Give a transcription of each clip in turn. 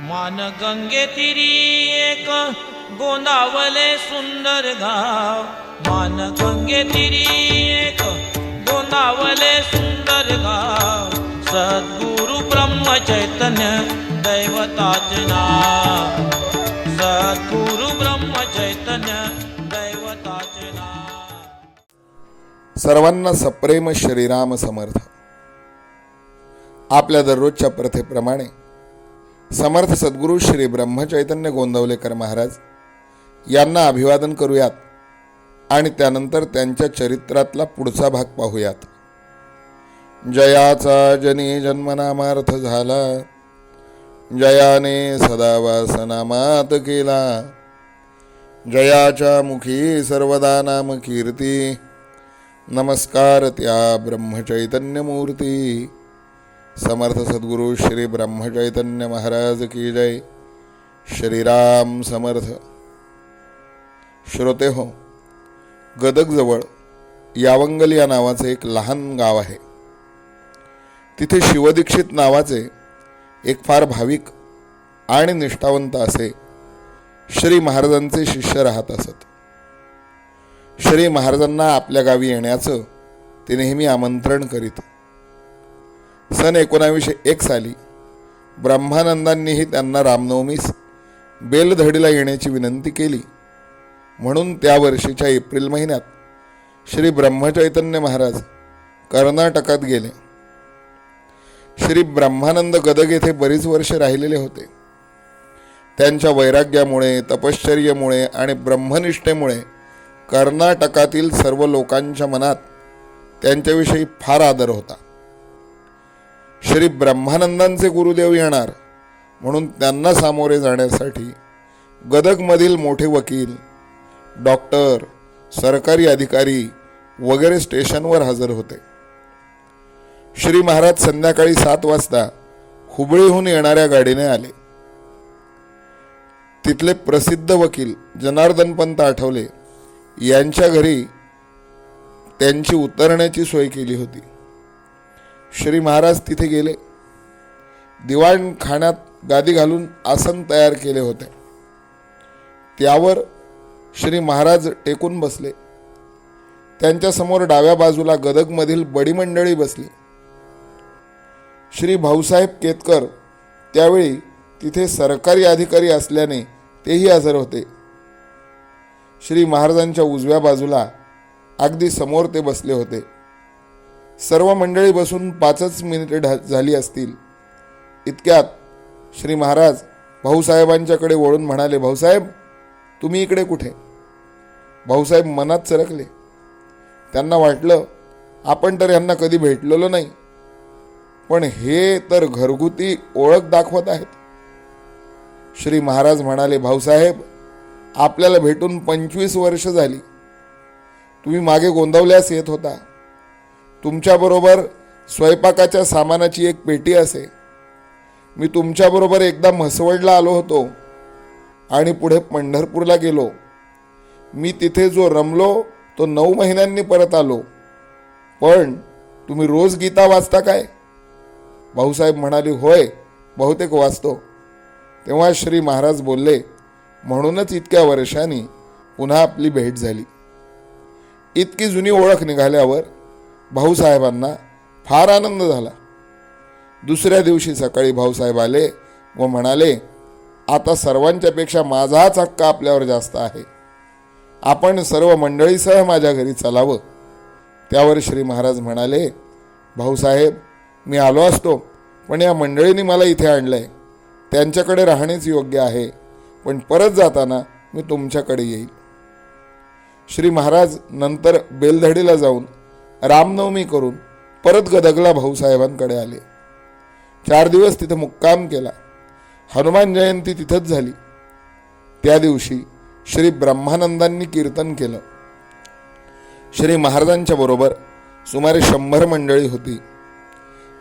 मान गंगे तिरी एक गोंदावले सुंदर गाव. मान गंगे तिरी एक गोंदावले सुंदर गाव. सद्गुरु ब्रह्म चैतन्य दैवताचे नाव. सद्गुरु ब्रह्म चैतन्य दैवताचे नाव. सर्वांना सप्रेम श्रीराम समर्थ. आपल्या दररोजच्या प्रथेप्रमाणे समर्थ सद्गुरू श्री ब्रह्मचैतन्य गोंदवलेकर महाराज यांना अभिवादन करूयात आणि त्यानंतर त्यांच्या चरित्रातला पुढचा भाग पाहूयात. जयाचा जनी जन्मनामार्थ झाला. जयाने सदा वासनामात केला. जयाच्या मुखी सर्वदा नाम कीर्ती नमस्कार त्या ब्रह्मचैतन्यमूर्ती समर्थ सद्गुरु श्री ब्रह्मचैतन्य महाराज की जय। श्रीराम समर्थ। श्रोते हो गदकजवळ यावंगल या नावाचे एक लहान गाव आहे. तिथे शिवदीक्षित नावाचे एक फार भाविक आणि निष्ठावंत असे श्री महाराजांचे शिष्य राहत असत. श्री महाराजांना आपल्या गावी येण्याचं ते नेहमी आमंत्रण करीत सन एकोणावीसशे एक साली ब्रह्मानंदांनीही त्यांना रामनवमीस बेलधडीला येण्याची विनंती केली. म्हणून त्या वर्षीच्या एप्रिल महिन्यात श्री ब्रह्मचैतन्य महाराज कर्नाटकात गेले. श्री ब्रह्मानंद गदग येथे बरीच वर्षे राहिलेले होते. त्यांच्या वैराग्यामुळे तपश्चर्येमुळे आणि ब्रह्मनिष्ठेमुळे कर्नाटकातील सर्व लोकांच्या मनात त्यांच्याविषयी फार आदर होता. श्री ब्रह्मानंदांचे गुरुदेव येणार. म्हणून त्यांना सामोरे जाण्यासाठी गदगमधील मोठे वकील डॉक्टर सरकारी अधिकारी वगैरे स्टेशनवर हजर होते. श्री महाराज संध्याकाळी सात वाजता हुबळीहून येणाऱ्या गाडीने आले. तिथले प्रसिद्ध वकील जनार्दन पंत आठवले यांच्या घरी त्यांची उतरण्याची सोय केली होती. श्री महाराज तिथे गेले. दिवाण खाण्यात गादी घालून आसन तयार केले होते. त्यावर श्री महाराज टेकून बसले. त्यांच्यासमोर डाव्या बाजूला गदगमधील बडीमंडळी बसली. श्री भाऊसाहेब केतकर त्यावेळी तिथे सरकारी अधिकारी असल्याने तेही हजर होते. श्री महाराजांच्या उजव्या बाजूला अगदी समोर ते बसले होते. सर्व मंडळी बसून पाचच मिनिटे ढा- झाली असतील. इतक्यात श्री महाराज भाऊसाहेबांच्याकडे वळून म्हणाले भाऊसाहेब तुम्ही इकडे कुठे? भाऊसाहेब मनात सरकले. त्यांना वाटलं आपण तर यांना कधी भेटलेलो नाही. पण हे तर घरगुती ओळख दाखवत आहेत. श्री महाराज म्हणाले भाऊसाहेब आपल्याला भेटून पंचवीस वर्ष झाली. तुम्ही मागे गोंदवल्यास येत होता. तुमच्याबरोबर स्वयंपाकाच्या सामानाची एक पेटी असे. मी तुमच्याबरोबर एकदा म्हसवडला आलो होतो आणि पुढे पंढरपूरला गेलो. मी तिथे जो रमलो तो नऊ महिन्यांनी परत आलो. पण तुम्ही रोज गीता वाचता काय? भाऊसाहेब म्हणाले होय बहुतेक वाचतो. तेव्हा श्री महाराज बोलले म्हणूनच इतक्या वर्षांनी पुन्हा आपली भेट झाली. इतकी जुनी ओळख निघाल्यावर भाऊसाहेबांना फार आनंद झाला. दुसऱ्या दिवशी सकाळी भाऊसाहेब आले व म्हणाले आता सर्वांच्यापेक्षा माझाच हक्क आपल्यावर जास्त आहे. आपण सर्व मंडळीसह माझ्या घरी चलावं. त्यावर श्री महाराज म्हणाले भाऊसाहेब मी आलो असतो पण या मंडळीने मला इथे आणलं आहे त्यांच्याकडे राहणेच योग्य आहे पण परत जाताना मी तुमच्याकडे येईल. श्री महाराज नंतर बेलधडीला जाऊन रामनवमी करून परत गदगला भाऊसाहेबांकडे आले. चार दिवस तिथं मुक्काम केला. हनुमान जयंती तिथंच झाली. त्या दिवशी श्री ब्रह्मानंदांनी कीर्तन केलं. श्री महाराजांच्या बरोबर सुमारे शंभर मंडळी होती.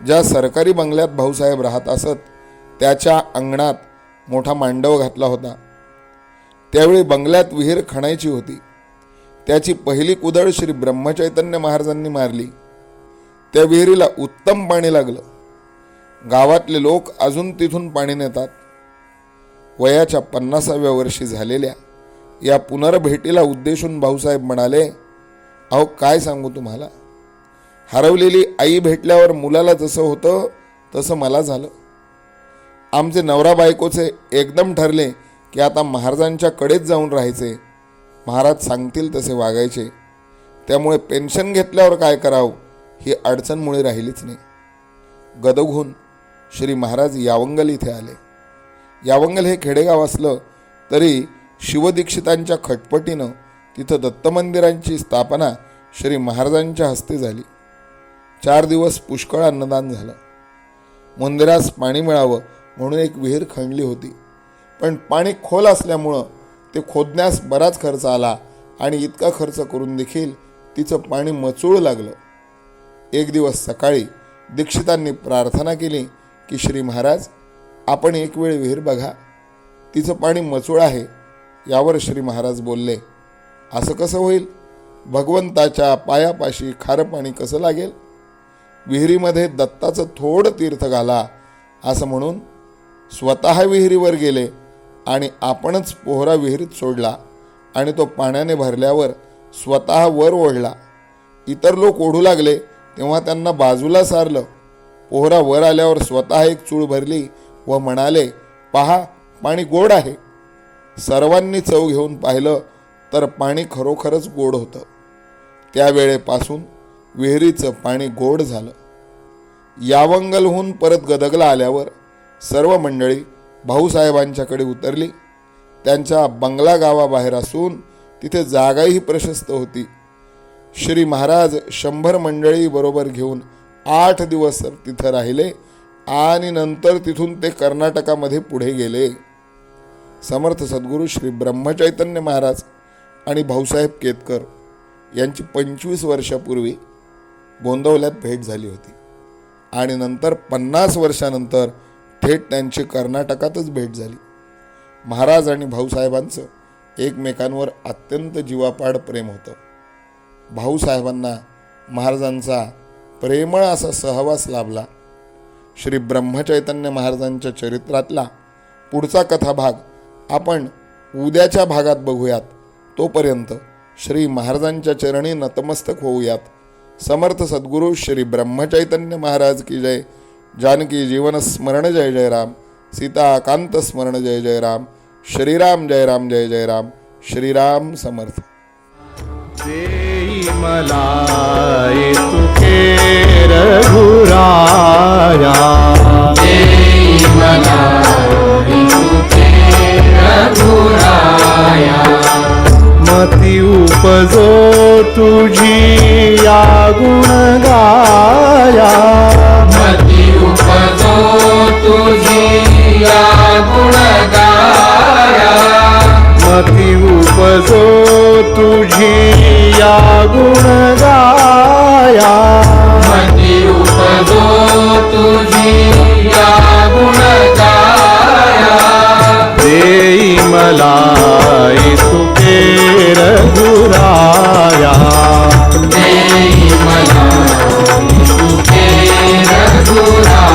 ज्या सरकारी बंगल्यात भाऊसाहेब राहत असत त्याच्या अंगणात मोठा मांडव घातला होता. त्यावेळी बंगल्यात विहीर खणायची होती. त्याची पहिली कुदळ श्री ब्रह्मचैतन्य महाराजांनी मारली. त्या विहिरीला उत्तम पाणी लागलं. गावातले लोक अजून तिथून पाणी नेतात. वयाच्या पन्नासाव्या वर्षी झालेल्या या पुनर्भेटीला उद्देशून भाऊसाहेब म्हणाले अहो काय सांगू तुम्हाला? हरवलेली आई भेटल्यावर मुलाला जसं होतं तसं मला झालं. आमचे नवरा बायकोचे एकदम ठरले की आता महाराजांच्या कडेच जाऊन राहायचे. महाराज सांगतील तसे वागायचे. त्यामुळे पेन्शन घेतल्यावर काय करावं? ही अडचणमुळे राहिलीच नाही. गदग श्री महाराज यावंगल इथे आले. यावंगल हे खेडेगाव असलं तरी शिवदीक्षितांच्या खटपटीनं तिथं दत्त मंदिरांची स्थापना श्री महाराजांच्या हस्ते झाली. चार दिवस पुष्कळ अन्नदान झालं. मंदिरास पाणी मिळावं म्हणून एक विहीर खणली होती. पण पाणी खोल असल्यामुळं ते खोदण्यास बराच खर्च आला आणि इतका खर्च करून देखील तिचं पाणी मचूळ लागलं. एक दिवस सकाळी दीक्षितांनी प्रार्थना केली की श्री महाराज आपण एक वेळ विहीर बघा. तिचं पाणी मचूळ आहे. यावर श्री महाराज बोलले असं कसं होईल? भगवंताच्या पायापाशी खारं पाणी कसं लागेल? विहिरीमध्ये दत्ताचं थोडं तीर्थ घाला असं म्हणून स्वतः विहिरीवर गेले आणि आपणच पोहरा विहिरीत सोडला आणि तो पाण्याने भरल्यावर स्वतः वर ओढला. इतर लोक ओढू लागले तेव्हा त्यांना बाजूला सारलं. पोहरा वर आल्यावर स्वतः एक चूळ भरली व म्हणाले पहा पाणी गोड आहे. सर्वांनी चव घेऊन पाहिलं तर पाणी खरोखरच गोड होतं. त्यावेळेपासून विहिरीचं पाणी गोड झालं. यावंगलहून परत गदगला आल्यावर सर्व मंडळी भाऊसाहेबांच्याकडे उतरली. त्यांच्या बंगला गावाबाहेर असून तिथे जागाही प्रशस्त होती. श्री महाराज शंभर मंडळी बरोबर घेऊन आठ दिवस तिथं राहिले आणि नंतर तिथून ते कर्नाटकामध्ये पुढे गेले. समर्थ सद्गुरू श्री ब्रह्मचैतन्य महाराज आणि भाऊसाहेब केतकर यांची पंचवीस वर्षापूर्वी गोंदवल्यात भेट झाली होती. आणि नंतर पन्नास वर्षानंतर थेट त्यांची कर्नाटकातच भेट झाली. महाराज आणि भाऊसाहेबांचं एकमेकांवर अत्यंत जीवापाड प्रेम होतं. भाऊसाहेबांना महाराजांचा प्रेमळ असा सहवास लाभला. श्री ब्रह्मचैतन्य महाराजांच्या चरित्रातला पुढचा कथाभाग आपण उद्याच्या भागात बघूयात. तोपर्यंत श्री महाराजांच्या चरणी नतमस्तक होऊयात. समर्थ सद्गुरू श्री ब्रह्मचैतन्य महाराज की जय. जानकी जीवन स्मरण जय जय राम सीताकांत स्मरण जय जय राम श्रीराम जय राम जय जय राम श्रीराम समर्थ। देई मला तुके रघुराया। मती उपजो तुझी या गुण गाया। तुझी या गुण गाया मती तुझी या गुण गाया देई मला रघुराया. देई मला रघुराया.